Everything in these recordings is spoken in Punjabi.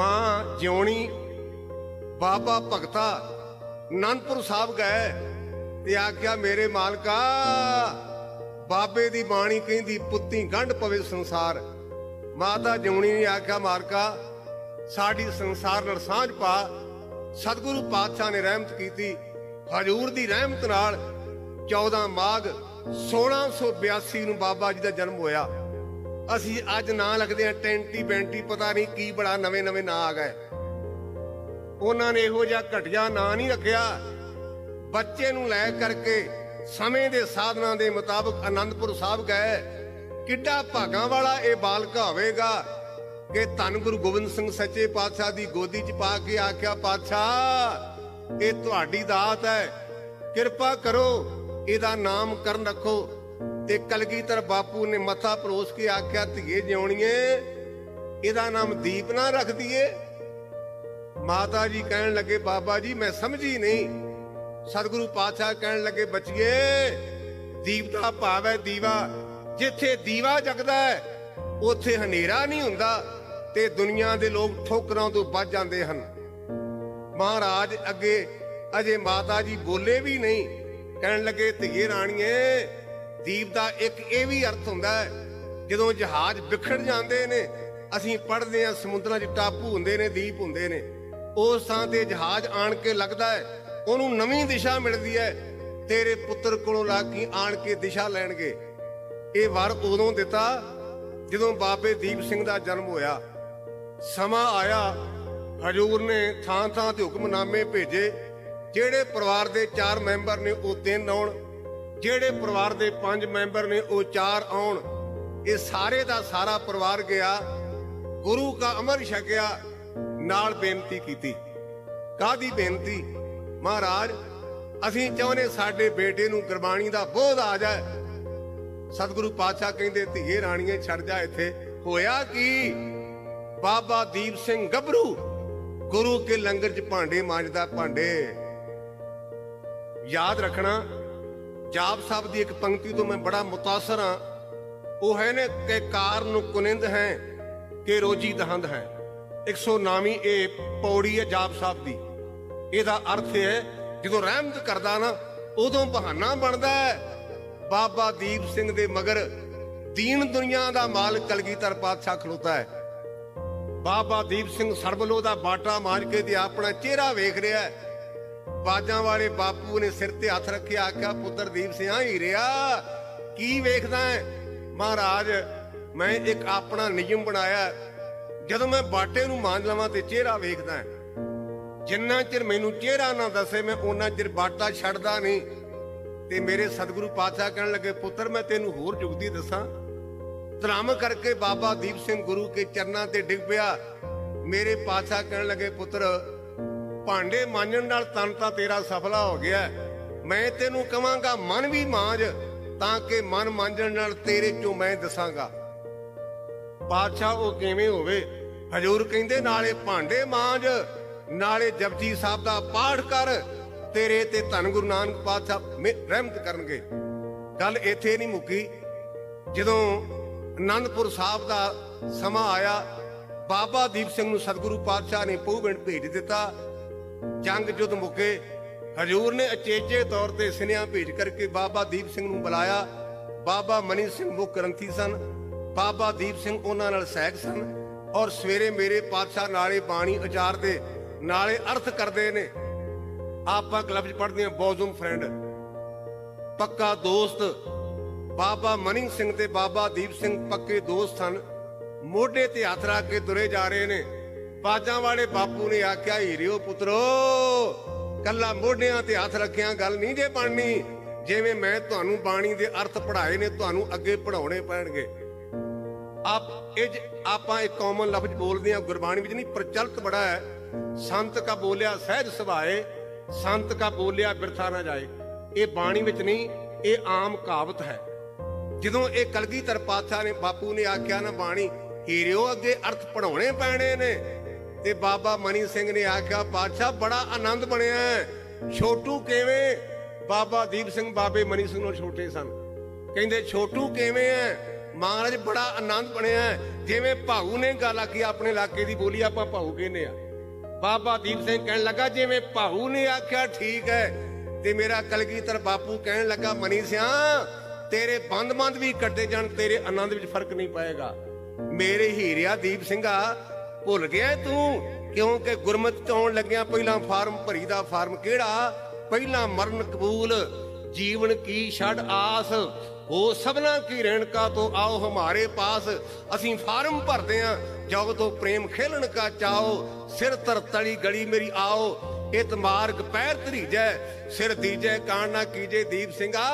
ਮਾਂ ਜਿਉਣੀ ਬਾਬਾ ਭਗਤਾ ਅਨੰਦਪੁਰ ਸਾਹਿਬ ਗਏ ਤੇ ਆਖਿਆ, ਮੇਰੇ ਮਾਲਕਾ, ਬਾਬੇ ਦੀ ਬਾਣੀ ਕਹਿੰਦੀ, ਪੁੱਤੀ ਗੰਢ ਪਵੇ ਸੰਸਾਰ। ਮਾਤਾ ਜਿਉਣੀ ਨੇ ਆਖਿਆ, ਮਾਲਕਾ, ਸਾਡੀ ਸੰਸਾਰ ਨਾਲ ਸਾਂਝ ਪਾ। ਸਤਿਗੁਰੂ ਪਾਤਸ਼ਾਹ ਨੇ ਰਹਿਮਤ ਕੀਤੀ। ਹਜੂਰ ਦੀ ਰਹਿਮਤ ਨਾਲ 14 ਮਾਘ 1682 ਨੂੰ ਬਾਬਾ ਜੀ ਦਾ ਜਨਮ ਹੋਇਆ। ਅਸੀਂ ਅੱਜ ਨਾਂ ਲੱਗਦੇ ਆ ਟੈਂਟੀ ਬੈਂਟੀ, ਪਤਾ ਨਹੀਂ ਕੀ ਬੜਾ ਨਵੇਂ ਨਵੇਂ ਨਾਂ ਆ ਗਏ। ਉਹਨਾਂ ਨੇ ਇਹੋ ਜਿਹਾ ਘਟਿਆ ਨਾਂ ਨਹੀਂ ਰੱਖਿਆ। ਬੱਚੇ ਨੂੰ ਲੈ ਕਰਕੇ ਸਮੇਂ ਦੇ ਸਾਧਨਾਂ ਦੇ ਮੁਤਾਬਕ ਆਨੰਦਪੁਰ ਸਾਹਿਬ ਗਏ। ਕਿੱਡਾ ਭਾਗਾਂ ਵਾਲਾ ਇਹ ਬਾਲਕਾ ਹੋਵੇਗਾ ਕਿ ਧੰਨ ਗੁਰੂ ਗੋਬਿੰਦ ਸਿੰਘ ਸੱਚੇ ਪਾਤਸ਼ਾਹ ਦੀ ਗੋਦੀ 'ਚ ਪਾ ਕੇ ਆਖਿਆ, ਪਾਤਸ਼ਾਹ, ਇਹ ਤੁਹਾਡੀ ਦਾਤ ਹੈ। ਕਿਰਪਾ ਕਰੋ, ਇਹਦਾ ਨਾਮ ਕਰਨ ਰੱਖੋ। ਤੇ ਕਲਗੀਧਰ ਬਾਪੂ ਨੇ ਮੱਥਾ ਪਰੋਸ ਕੇ ਆਖਿਆ, ਧੀਏ ਜਿਉਣੀਏ, ਇਹਦਾ ਨਾਮ ਦੀਪ ਨਾ ਰੱਖ ਦਈਏ। ਮਾਤਾ ਜੀ ਕਹਿਣ ਲੱਗੇ, ਬਾਬਾ ਜੀ, ਮੈਂ ਸਮਝੀ ਨਹੀਂ। ਸਤਿਗੁਰੂ ਪਾਤਸ਼ਾਹ ਕਹਿਣ ਲੱਗੇ, ਬੱਚੀਏ, ਦੀਪ ਦਾ ਭਾਵ ਹੈ ਦੀਵਾ। ਜਿੱਥੇ ਦੀਵਾ ਜਗਦਾ ਹੈ, ਉੱਥੇ ਹਨੇਰਾ ਨਹੀਂ ਹੁੰਦਾ ਤੇ ਦੁਨੀਆ ਦੇ ਲੋਕ ਠੋਕਰਾਂ ਤੋਂ ਬਚ ਜਾਂਦੇ ਹਨ। ਮਹਾਰਾਜ ਅੱਗੇ ਅਜੇ ਮਾਤਾ ਜੀ ਬੋਲੇ ਵੀ ਨਹੀਂ। ਕਹਿਣ ਲੱਗੇ, ਧੀਏ ਰਾਣੀਏ ਦੀਪ ਦਾ ਇੱਕ ਇਹ ਵੀ ਅਰਥ ਹੁੰਦਾ ਹੈ, ਜਦੋਂ ਜਹਾਜ਼ ਵਿਖੜ ਜਾਂਦੇ ਨੇ, ਅਸੀਂ ਪੜ੍ਹਦੇ ਹਾਂ, ਸਮੁੰਦਰਾਂ 'ਚ ਟਾਪੂ ਹੁੰਦੇ ਨੇ, ਦੀਪ ਹੁੰਦੇ ਨੇ। ਉਸ ਥਾਂ ਤੇ ਜਹਾਜ਼ ਆਣ ਕੇ ਲੱਗਦਾ ਹੈ, ਉਹਨੂੰ ਨਵੀਂ ਦਿਸ਼ਾ ਮਿਲਦੀ ਹੈ, ਤੇਰੇ ਪੁੱਤਰ ਕੋਲੋਂ ਲਾਗੀ ਆਣ ਕੇ ਦਿਸ਼ਾ ਲੈਣਗੇ। ਇਹ ਵਰ ਉਦੋਂ ਦਿੱਤਾ, ਜਦੋਂ ਬਾਬੇ ਦੀਪ ਸਿੰਘ ਦਾ ਜਨਮ ਹੋਇਆ। ਸਮਾਂ ਆਇਆ, ਹਜੂਰ ਨੇ ਥਾਂ ਥਾਂ ਤੇ ਹੁਕਮਨਾਮੇ ਭੇਜੇ, ਜਿਹੜੇ ਪਰਿਵਾਰ ਦੇ ਚਾਰ ਮੈਂਬਰ ਨੇ, ਉਹ ਤਿੰਨ ਆਉਣ। ਜਿਹੜੇ ਪਰਿਵਾਰ ਦੇ ਪੰਜ ਮੈਂਬਰ ਨੇ ਉਹ ਚਾਰ ਆਉਣ, ਇਹ ਸਾਰੇ ਦਾ ਸਾਰਾ ਪਰਿਵਾਰ ਗਿਆ, ਗੁਰੂ ਕਾ ਅਮਰ ਛਕਿਆ, ਨਾਲ ਬੇਨਤੀ ਕੀਤੀ। ਕਾਦੀ ਬੇਨਤੀ? ਮਹਾਰਾਜ, ਅਸੀਂ ਚਾਹੁੰਦੇ ਸਾਡੇ ਬੇਟੇ ਨੂੰ ਗੁਰਬਾਣੀ ਦਾ ਬੋਧ ਆ ਜਾਏ। ਸਤਿਗੁਰੂ ਪਾਤਸ਼ਾਹ ਕਹਿੰਦੇ, ਧੀਏ ਰਾਣੀਏ, ਛੱਡ ਜਾ ਇੱਥੇ। ਹੋਇਆ ਕੀ? ਬਾਬਾ ਦੀਪ ਸਿੰਘ ਗੱਭਰੂ, ਗੁਰੂ ਕੇ ਲੰਗਰ 'ਚ ਭਾਂਡੇ ਮਾਂਜਦਾ ਭਾਂਡੇ। ਯਾਦ ਰੱਖਣਾ ਜਾਪ ਸਾਹਿਬ ਦੀ ਇੱਕ ਪੰਕਤੀ ਤੋਂ ਮੈਂ ਬੜਾ ਮੁਤਾਸਰ ਹਾਂ। ਉਹ ਹੈ ਨੇ ਕਿ ਕਾਰ ਨੂੰ ਕੁਨਿੰਦ ਹੈ, ਕਿ ਰੋਜੀ ਦਹੰਦ ਹੈ। 109ਵੀਂ ਇਹ ਪੌੜੀ ਹੈ ਜਾਪ ਸਾਹਿਬ ਦੀ। ਇਹਦਾ ਅਰਥ ਹੈ, ਜਦੋਂ ਰਹਿਮਤ ਕਰਦਾ ਨਾ, ਉਦੋਂ ਬਹਾਨਾ ਬਣਦਾ ਹੈ। ਬਾਬਾ ਦੀਪ ਸਿੰਘ ਦੇ ਮਗਰ ਦੀਨ ਦੁਨੀਆ ਦਾ ਮਾਲਕ ਕਲਗੀਧਰ ਪਾਤਸ਼ਾਹ ਖਲੋਤਾ ਹੈ। ਬਾਬਾ ਦੀਪ ਸਿੰਘ ਸਰਬਲੋ ਦਾ ਬਾਟਾ ਮਾਰ ਕੇ ਤੇ ਆਪਣਾ ਚਿਹਰਾ ਵੇਖ ਰਿਹਾ ਹੈ। ਬਾਜਾਂ ਵਾਲੇ ਬਾਪੂ ਨੇ ਸਿਰ ਤੇ ਹੱਥ ਰੱਖਿਆ, ਆਖਿਆ, ਪੁੱਤਰ ਦੀਪ ਸਿੰਘ ਹੀ ਕੀ ਵੇਖਦਾ ਹੈ? ਮਹਾਰਾਜ, ਮੈਂ ਇੱਕ ਆਪਣਾ ਨਿਯਮ ਬਣਾਇਆ, ਜਦੋਂ ਮੈਂ ਬਾਟੇ ਨੂੰ ਮਾਂਜ ਲਵਾਂ ਤੇ ਚਿਹਰਾ ਵੇਖਦਾ ਹੈ। ਜਿੰਨਾ ਚਿਰ ਮੈਨੂੰ ਚਿਹਰਾ ਨਾ ਦੱਸੇ, ਮੈਂ ਉਹਨਾਂ ਚਿਰ ਬਾਟਾ ਛੱਡਦਾ ਨਹੀਂ। ਤੇ ਮੇਰੇ ਸਤਿਗੁਰੂ ਪਾਤਸ਼ਾਹ ਕਹਿਣ ਲੱਗੇ, ਪੁੱਤਰ, ਮੈਂ ਤੈਨੂੰ ਹੋਰ ਜੁਗਦੀ ਦੱਸਾਂ। ਧਰਮ ਕਰਕੇ ਬਾਬਾ ਦੀਪ ਸਿੰਘ ਗੁਰੂ ਕੇ ਚਰਨਾਂ ਤੇ ਡਿੱਗ ਪਿਆ। ਮੇਰੇ ਪਾਤਸ਼ਾਹ ਕਹਿਣ ਲੱਗੇ, ਪੁੱਤਰ ਭਾਂਡੇ ਮਾਂਜਣ ਨਾਲ ਤਨ ਤਾਂ ਤੇਰਾ ਸਫਲਾ ਹੋ ਗਿਆ। ਮੈਂ ਤੈਨੂੰ ਕਵਾਂਗਾ, ਮਨ ਵੀ ਮਾਂਜ, ਤਾਂ ਕਿ ਮਨ ਮਾਂਜਣ ਨਾਲ ਤੇਰੇ ਚੋਂ ਮੈਂ ਦੱਸਾਂਗਾ। ਪਾਤਸ਼ਾਹ ਉਹ ਕਿਵੇਂ ਹੋਵੇ? ਹਜੂਰ ਕਹਿੰਦੇ, ਨਾਲੇ ਭਾਂਡੇ ਮਾਂਜ, ਨਾਲੇ ਜਪਜੀ ਸਾਹਿਬ ਦਾ ਪਾਠ ਕਰ, ਤੇਰੇ ਤੇ ਧੰਨ ਗੁਰੂ ਨਾਨਕ ਪਾਤਸ਼ਾਹ ਮਿ- ਰਹਿਮਤ ਕਰਨਗੇ। ਗੱਲ ਇੱਥੇ ਨਹੀਂ ਮੁੱਕੀ। ਜਦੋਂ ਆਨੰਦਪੁਰ ਸਾਹਿਬ ਦਾ ਸਮਾਂ ਆਇਆ, ਬਾਬਾ ਦੀਪ ਸਿੰਘ ਨੂੰ ਸਤਿਗੁਰੂ ਪਾਤਸ਼ਾਹ ਨੇ ਪਹੁੰਚਣ ਭੇਜ ਦਿੱਤਾ। ਜੰਗ ਜੁਦ ਮੁੱਕੇ। ਹਜੂਰ ਨੇ ਅਚੇਚੇ ਤੌਰ ਤੇ ਸਿਨਿਆ ਭੇਜ ਕਰਕੇ ਬਾਬਾ ਦੀਪ ਸਿੰਘ ਨੂੰ ਬੁਲਾਇਆ। ਬਾਬਾ ਮਨੀ ਸਿੰਘ ਮੁੱਖ ਗ੍ਰੰਥੀ ਸਨ। ਬਾਬਾ ਦੀਪ ਸਿੰਘ ਉਹਨਾਂ ਨਾਲ ਸਹਿਕ ਸਨ ਔਰ ਸਵੇਰੇ ਮੇਰੇ ਪਾਤਸ਼ਾਹ ਨਾਲੇ ਬਾਣੀ ਉਚਾਰਦੇ ਨਾਲੇ ਅਰਥ ਕਰਦੇ ਨੇ। ਆਪਾਂ ਕਲੱਬ 'ਚ ਪੜ੍ਹਦੇ ਹਾਂ, ਬੋਜ਼ਮ ਫਰੈਂਡ। ਪੱਕਾ ਦੋਸਤ। ਬਾਬਾ ਮਨੀ ਸਿੰਘ ਤੇ ਬਾਬਾ ਦੀਪ ਸਿੰਘ ਪੱਕੇ ਦੋਸਤ ਹਨ ਮੋਢੇ ਤੇ ਹੱਥ ਰੱਖ ਕੇ ਤੁਰੇ ਜਾ ਰਹੇ ਨੇ। ਬਾਜਾਂ ਵਾਲੇ ਬਾਪੂ ਨੇ ਆਖਿਆ, ਹੀਰਿਓ ਪੁੱਤਰੋ, ਕੱਲਾ ਮੋਢਿਆਂ ਤੇ ਹੱਥ ਰੱਖਿਆ ਗੱਲ ਨਹੀਂ ਜੇ ਬਣਨੀ। ਜਿਵੇਂ ਮੈਂ ਤੁਹਾਨੂੰ ਬਾਣੀ ਦੇ ਅਰਥ ਪੜ੍ਹਾਏ ਨੇ, ਤੁਹਾਨੂੰ ਅੱਗੇ ਪੜਾਉਣੇ ਪੈਣਗੇ। ਆਪ ਇਹ ਆਪਾਂ ਇੱਕ ਕਾਮਨ ਲਫ਼ਜ਼ ਬੋਲਦੇ ਹਾਂ, ਗੁਰਬਾਣੀ ਵਿੱਚ ਨਹੀਂ, ਪ੍ਰਚਲਿਤ ਬੜਾ ਹੈ। ਸੰਤ ਕਾ ਬੋਲਿਆ ਸਹਿਜ ਸੁਭਾਏ, ਸੰਤ ਕਾ ਬੋਲਿਆ ਬਿਰਥਾ ਨਾ ਜਾਏ। ਇਹ ਬਾਣੀ ਵਿੱਚ ਨਹੀਂ, ਇਹ ਆਮ ਕਹਾਵਤ ਹੈ। ਜਦੋਂ ਇਹ ਕਲਗੀਧਰ ਪਾਤਸ਼ਾਹ ਨੇ ਬਾਪੂ ਨੇ ਆਖਿਆ ਨਾ ਬਾਣੀ, ਹੀਰਿਓ, ਅੱਗੇ ਅਰਥ ਪੜਾਉਣੇ ਪੈਣੇ ਨੇ। ਤੇ ਬਾਬਾ ਮਨੀ ਸਿੰਘ ਨੇ ਆਖਿਆ, ਪਾਤਸ਼ਾਹ, ਬੜਾ ਆਨੰਦ ਬਣਿਆ ਹੈ। ਛੋਟੂ ਕਿਵੇਂ? ਬਾਬਾ ਦੀਪ ਸਿੰਘ ਬਾਬੇ ਮਨੀ ਸਿੰਘ ਨੂੰ ਛੋਟੇ ਸਨ। ਕਹਿੰਦੇ, ਛੋਟੂ ਕਿਵੇਂ ਹੈ? ਮਹਾਰਾਜ, ਬੜਾ ਆਨੰਦ ਬਣਿਆ ਜਿਵੇਂ ਭਾਊ ਨੇ ਗੱਲ ਆਖੀ, ਆਪਣੇ ਇਲਾਕੇ ਦੀ ਬੋਲੀ ਆਪਾਂ ਭਾਊ ਕਹਿੰਦੇ ਆ ਬਾਬਾ ਦੀਪ ਸਿੰਘ ਕਹਿਣ ਲੱਗਾ, ਜਿਵੇਂ ਭਾਊ ਨੇ ਆਖਿਆ, ਠੀਕ ਹੈ। ਤੇ ਮੇਰਾ ਕਲਗੀਧਰ ਬਾਪੂ ਕਹਿਣ ਲੱਗਾ, ਮਨੀ ਸਿਆ, ਤੇਰੇ ਬੰਦ-ਬੰਦ ਵੀ ਕੱਟੇ ਜਾਣ, ਤੇਰੇ ਆਨੰਦ ਵਿੱਚ ਫ਼ਰਕ ਨਹੀਂ ਪਏਗਾ। ਮੇਰੇ ਹੀਰਿਆ ਦੀਪ ਸਿੰਘਾ ਭੁੱਲ ਗਿਆ ਤੂੰ? ਕਿਉਂਕਿ ਗੁਰਮਤਿ ਚ ਲੱਗਿਆ ਪਹਿਲਾਂ ਫਾਰਮ ਭਰੀ ਦਾ ਫਾਰਮ ਕਿਹੜਾ? ਪਹਿਲਾਂ ਮਰਨ ਕਬੂਲ, ਜੀਵਨ ਕੀ ਛੜ ਆਸ ਉਹ ਸਭਨਾ ਕੀ ਰੇਣਕਾ ਤੋਂ ਆਓ ਹਮਾਰੇ ਪਾਸ। ਅਸੀਂ ਫਾਰਮ ਭਰਦੇ ਆਂ, ਜਗ ਤੋਂ ਪ੍ਰੇਮ ਖੇਲਣ ਕਾ ਚਾਓ, ਸਿਰ ਤਰ ਤਲੀ ਗਲੀ ਮੇਰੀ ਆਓ। ਇਤ ਮਾਰਗ ਪੈਰ ਧਰੀਜੈ, ਸਿਰ ਦੀਜੈ ਕਾਣ ਨਾ ਕੀਜੇ ਦੀਪ ਸਿੰਘਾ।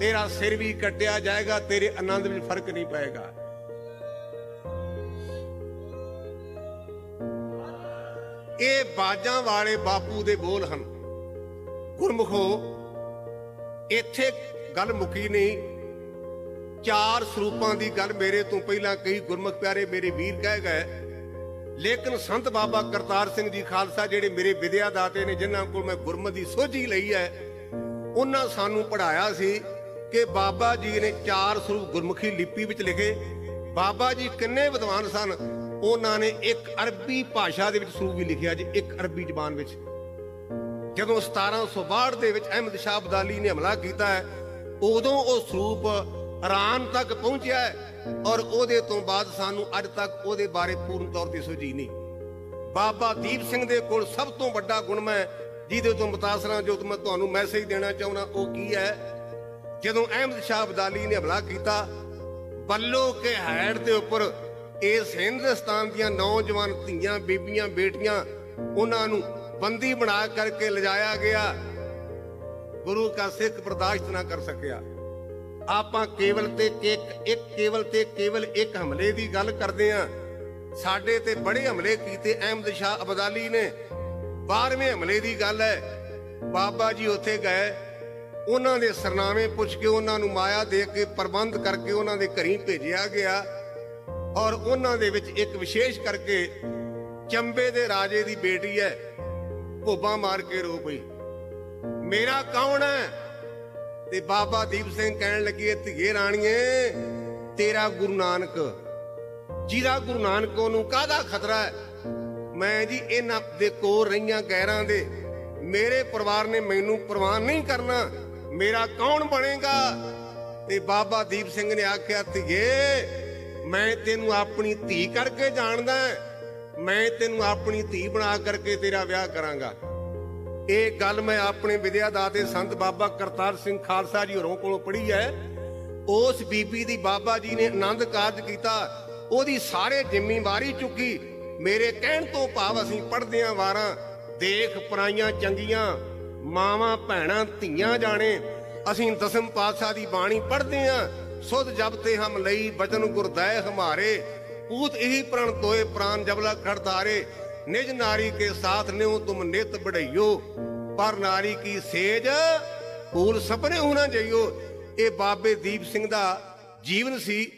ਤੇਰਾ ਸਿਰ ਵੀ ਕੱਟਿਆ ਜਾਏਗਾ, ਤੇਰੇ ਆਨੰਦ ਵਿੱਚ ਫ਼ਰਕ ਨਹੀਂ ਪਏਗਾ। ਇਹ ਬਾਜਾਂ ਵਾਲੇ ਬਾਪੂ ਦੇ ਬੋਲ ਹਨ। ਗੁਰਮੁਖੋ ਇੱਥੇ ਗੱਲ ਮੁੱਕੀ ਨਹੀਂ। ਚਾਰ ਸਰੂਪਾਂ ਦੀ ਗੱਲ ਮੇਰੇ ਤੋਂ ਪਹਿਲਾਂ ਕਈ ਗੁਰਮੁਖ ਪਿਆਰੇ, ਮੇਰੇ ਵੀਰ ਕਹਿ ਗਏ। ਲੇਕਿਨ ਸੰਤ ਬਾਬਾ ਕਰਤਾਰ ਸਿੰਘ ਜੀ ਖਾਲਸਾ ਜਿਹੜੇ ਮੇਰੇ ਵਿਦਿਆ ਦਾਤੇ ਨੇ, ਜਿਨ੍ਹਾਂ ਕੋਲ ਮੈਂ ਗੁਰਮਤ ਦੀ ਸੋਝੀ ਲਈ ਹੈ, ਉਹਨਾਂ ਸਾਨੂੰ ਪੜਾਇਆ ਸੀ ਕਿ ਬਾਬਾ ਜੀ ਨੇ ਚਾਰ ਸਰੂਪ ਗੁਰਮੁਖੀ ਲਿਪੀ ਵਿੱਚ ਲਿਖੇ। ਬਾਬਾ ਜੀ ਕਿੰਨੇ ਵਿਦਵਾਨ ਸਨ। ਉਹਨਾਂ ਨੇ ਇੱਕ ਅਰਬੀ ਭਾਸ਼ਾ ਦੇ ਵਿੱਚ ਸਰੂਪ ਵੀ ਲਿਖਿਆ ਜੀ, ਇੱਕ ਅਰਬੀ ਜ਼ਬਾਨ ਵਿੱਚ। ਜਦੋਂ 1762 ਦੇ ਵਿੱਚ ਅਹਿਮਦ ਸ਼ਾਹ ਅਬਦਾਲੀ ਨੇ ਹਮਲਾ ਕੀਤਾ ਹੈ, ਉਦੋਂ ਉਹ ਸਰੂਪ ਇਰਾਨ ਤੱਕ ਪਹੁੰਚਿਆ ਹੈ ਔਰ ਉਹਦੇ ਤੋਂ ਬਾਅਦ ਸਾਨੂੰ ਅੱਜ ਤੱਕ ਉਹਦੇ ਬਾਰੇ ਪੂਰਨ ਤੌਰ ਤੇ ਸੁਝੀ ਨਹੀਂ। ਬਾਬਾ ਦੀਪ ਸਿੰਘ ਦੇ ਕੋਲ ਸਭ ਤੋਂ ਵੱਡਾ ਗੁਣ ਮੈਂ ਜਿਹਦੇ ਤੋਂ ਮੁਤਾਸਰਾ ਜੋ ਮੈਂ ਤੁਹਾਨੂੰ ਮੈਸੇਜ ਦੇਣਾ ਚਾਹੁੰਦਾ, ਉਹ ਕੀ ਹੈ? ਜਦੋਂ ਅਹਿਮਦ ਸ਼ਾਹ ਅਬਦਾਲੀ ਨੇ ਹਮਲਾ ਕੀਤਾ, ਬੱਲੋ ਕੇ ਹੈਡ ਦੇ ਉੱਪਰ ਇਸ ਹਿੰਦੁਸਤਾਨ ਦੀਆਂ ਨੌਜਵਾਨ ਧੀਆਂ, ਬੀਬੀਆਂ, ਬੇਟੀਆਂ ਉਹਨਾਂ ਨੂੰ ਬੰਦੀ ਬਣਾ ਕਰਕੇ ਲਿਜਾਇਆ ਗਿਆ। ਗੁਰੂ ਕਾ ਸਿੱਖ ਬਰਦਾਸ਼ਤ ਨਾ ਕਰ ਸਕਿਆ। ਆਪਾਂ ਕੇਵਲ ਤੇ ਇੱਕ ਇੱਕ ਕੇਵਲ ਤੇ ਕੇਵਲ ਇੱਕ ਹਮਲੇ ਦੀ ਗੱਲ ਕਰਦੇ ਆਂ ਸਾਡੇ ਤੇ ਬੜੇ ਹਮਲੇ ਕੀਤੇ ਅਹਿਮਦ ਸ਼ਾਹ ਅਬਦਾਲੀ ਨੇ। 12ਵੇਂ ਹਮਲੇ ਦੀ ਗੱਲ ਹੈ। ਬਾਬਾ ਜੀ ਉੱਥੇ ਗਏ। ਉਹਨਾਂ ਦੇ ਸਰਨਾਮੇ ਪੁੱਛ ਕੇ ਉਹਨਾਂ ਨੂੰ ਮਾਇਆ ਦੇ ਕੇ ਪ੍ਰਬੰਧ ਕਰਕੇ ਉਹਨਾਂ ਦੇ ਘਰੀ ਭੇਜਿਆ ਗਿਆ। ਔਰ ਉਹਨਾਂ ਦੇ ਵਿੱਚ ਇੱਕ ਵਿਸ਼ੇਸ਼ ਕਰਕੇ ਚੰਬੇ ਦੇ ਰਾਜੇ ਦੀ ਬੇਟੀ ਹੈ, ਭੋਬਾ ਮਾਰ ਕੇ ਰੋ ਪਈ। ਮੇਰਾ ਕੌਣ ਹੈ? ਤੇ ਬਾਬਾ ਦੀਪ ਸਿੰਘ ਕਹਿਣ ਲੱਗੇ, ਧੀਏ ਰਾਣੀਏ, ਤੇਰਾ ਗੁਰੂ ਨਾਨਕ। ਜਿਹਦਾ ਗੁਰੂ ਨਾਨਕ ਨੂੰ ਕਾਹਦਾ ਖਤਰਾ ਹੈ? ਮੈਂ ਜੀ ਇਹਨਾਂ ਦੇ ਕੋਲ ਰਹੀਆਂ ਗੈਰਾਂ ਦੇ, ਮੇਰੇ ਪਰਿਵਾਰ ਨੇ ਮੈਨੂੰ ਪ੍ਰਵਾਨ ਨਹੀਂ ਕਰਨਾ। ਮੇਰਾ ਕੌਣ ਬਣੇਗਾ? ਤੇ ਬਾਬਾ ਦੀਪ ਸਿੰਘ ਨੇ ਆਖਿਆ, ਧੀਏ ਮੈਂ ਤੈਨੂੰ ਆਪਣੀ ਧੀ ਕਰਕੇ ਜਾਣਦਾ ਮੈਂ ਤੈਨੂੰ ਆਪਣੀ ਧੀ ਬਣਾ ਕਰਕੇ ਤੇਰਾ ਵਿਆਹ ਕਰਾਂਗਾ। ਇਹ ਗੱਲ ਮੈਂ ਆਪਣੇ ਵਿਦਿਆ ਦਾਤੇ ਸੰਤ ਬਾਬਾ ਕਰਤਾਰ ਸਿੰਘ ਖਾਲਸਾ ਜੀ ਹੋਰਾਂ ਕੋਲੋਂ ਪੜ੍ਹੀ ਹੈ ਉਸ ਬੀਬੀ ਦੀ ਬਾਬਾ ਜੀ ਨੇ ਆਨੰਦ ਕਾਰਜ ਕੀਤਾ। ਉਹਦੀ ਸਾਰੇ ਜ਼ਿੰਮੇਵਾਰੀ ਚੁੱਕੀ। ਮੇਰੇ ਕਹਿਣ ਤੋਂ ਭਾਵ ਅਸੀਂ ਪੜ੍ਹਦੇ ਆਂ ਵਾਰਾਂ ਦੇਖ ਪਰਾਈਆਂ ਚੰਗੀਆਂ, ਮਾਵਾਂ, ਭੈਣਾਂ, ਧੀਆਂ ਜਾਣੇ। ਅਸੀਂ ਦਸਮ ਪਾਤਸ਼ਾਹ ਦੀ ਬਾਣੀ ਪੜ੍ਹਦੇ ਆਂ। ਸੁਧ ਜਬ ਤੇ ਹਮ ਲਈ ਬਚਨ ਗੁਰਦੈ ਹਮਾਰੇ। ਪੂਤ ਇਹੀ ਪ੍ਰਣ ਤੋਏ, ਪ੍ਰਾਨ ਜਬਲਾ ਖੜਦਾਰੇ ਨਿਜ ਨਾਰੀ ਕੇ ਸਾਥ ਨਿਉ ਤੁਮ ਨਿਤ ਬੜਈਓ ਪਰ ਨਾਰੀ ਕੀ ਸੇਜ ਕੂਲ ਸਪਨੇ ਹੋਣਾ ਜਾਈਓ। ਇਹ ਬਾਬੇ ਦੀਪ ਸਿੰਘ ਦਾ ਜੀਵਨ ਸੀ।